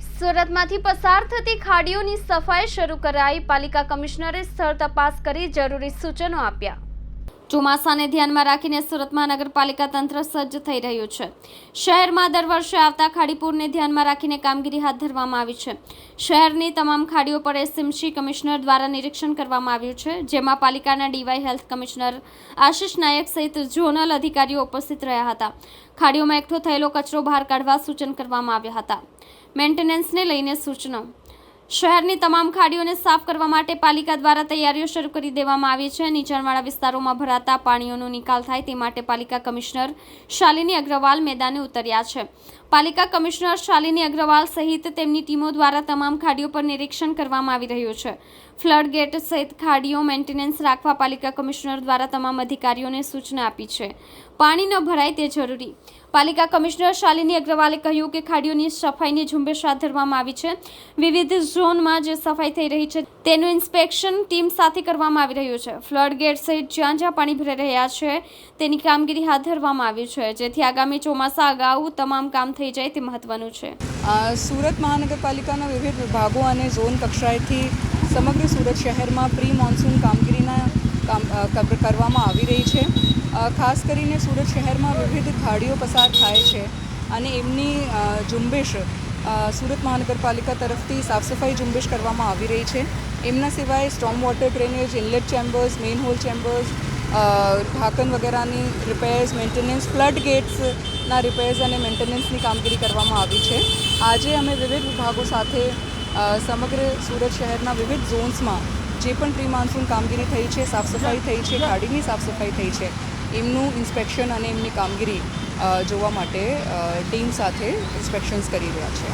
સુરતમાંથી પસાર થતી ખાડીઓની સફાઈ શરૂ કરાઈ. પાલિકા કમિશનરે સ્થળ તપાસ કરી જરૂરી સૂચનો આપ્યા. ચોમાસાને ધ્યાનમાં રાખીને સુરત મહાનગરપાલિકા તંત્ર સજ્જ થઈ રહ્યું છે. શહેરમાં દર વર્ષે આવતા ખાડીપુરને ધ્યાનમાં રાખીને કામગીરી હાથ ધરવામાં આવી છે. શહેરની તમામ ખાડીઓ પર એસએમસી કમિશનર દ્વારા નિરીક્ષણ કરવામાં આવ્યું છે, જેમાં પાલિકાના DY health commissioner Ashish Nayak સહિત ઝોનલ અધિકારીઓ ઉપસ્થિત રહ્યા હતા. ખાડીઓમાં એકઠો થયેલો કચરો બહાર કાઢવા સૂચન કરવામાં આવ્યા હતા. મેન્ટેનન્સને લઈને સૂચનો શહેરની તમામ ખાડીઓને સાફ કરવા માટે પાલિકા દ્વારા તૈયારીઓ શરૂ કરી દેવામાં આવી છે. નીચાણવાળા વિસ્તારોમાં ભરાતા પાણીઓનો નિકાલ થાય તે માટે પાલિકા કમિશનર શાલિની અગ્રવાલ મેદાને ઉતર્યા છે. પાલિકા કમિશનર શાલિની અગ્રવાલ સહિત તેમની ટીમો દ્વારા તમામ ખાડીઓ પર નિરીક્ષણ કરવામાં આવી રહ્યું છે. ફ્લડ ગેટ સહિત ખાડીઓ મેન્ટેનન્સ રાખવા પાલિકા કમિશનર દ્વારા તમામ અધિકારીઓને સૂચના આપી છે. પાણી ન ભરાય તે જરૂરી. પાલિકા કમિશનર શાલિની અગ્રવાલે કહ્યું કે ખાડીઓની સફાઈની ઝુંબેશ હાથ ધરવામાં આવી છે. વિવિધ ઝોનમાં જે સફાઈ થઈ રહી છે તેનું ઇન્સ્પેક્શન ટીમ સાથે કરવામાં આવી રહ્યું છે. ફ્લડ ગેટ સહિત જ્યાં જ્યાં પાણી ભરાઈ રહ્યા છે તેની કામગીરી હાથ ધરવામાં આવી છે. જેથી આગામી ચોમાસા અગાઉ તમામ કામ થઈ જાય તે મહત્વનું છે. સુરત મહાનગરપાલિકાના વિવિધ વિભાગો અને ઝોન કક્ષાએથી સમગ્ર સુરત શહેરમાં પ્રી મોન્સૂન કામગીરીના કામ કરવામાં આવી રહી છે. ખાસ કરીને સુરત શહેરમાં વિવિધ ખાડીઓ પસાર થાય છે અને એમની ઝુંબેશ સુરત મહાનગરપાલિકા તરફથી સાફ સફાઈ ઝુંબેશ કરવામાં આવી રહી છે. એમના સિવાય storm water drainage, inlet chambers manhole chambers ઢાંકણ વગેરેની રિપેર્સ મેન્ટેનન્સ ફ્લડ ગેટ્સના રિપેર્સ અને મેન્ટેનન્સની કામગીરી કરવામાં આવી છે. આજે અમે વિવિધ વિભાગો સાથે સમગ્ર સુરત શહેરના વિવિધ ઝોન્સમાં જે પણ પ્રી માન્સૂન કામગીરી થઈ છે સાફ સફાઈ થઈ છે ગાડીની સાફ સફાઈ થઈ છે, એમનું ઇન્સ્પેક્શન અને એમની કામગીરી જોવા માટે ટીમ સાથે ઇન્સ્પેક્શન્સ કરી રહ્યા છે.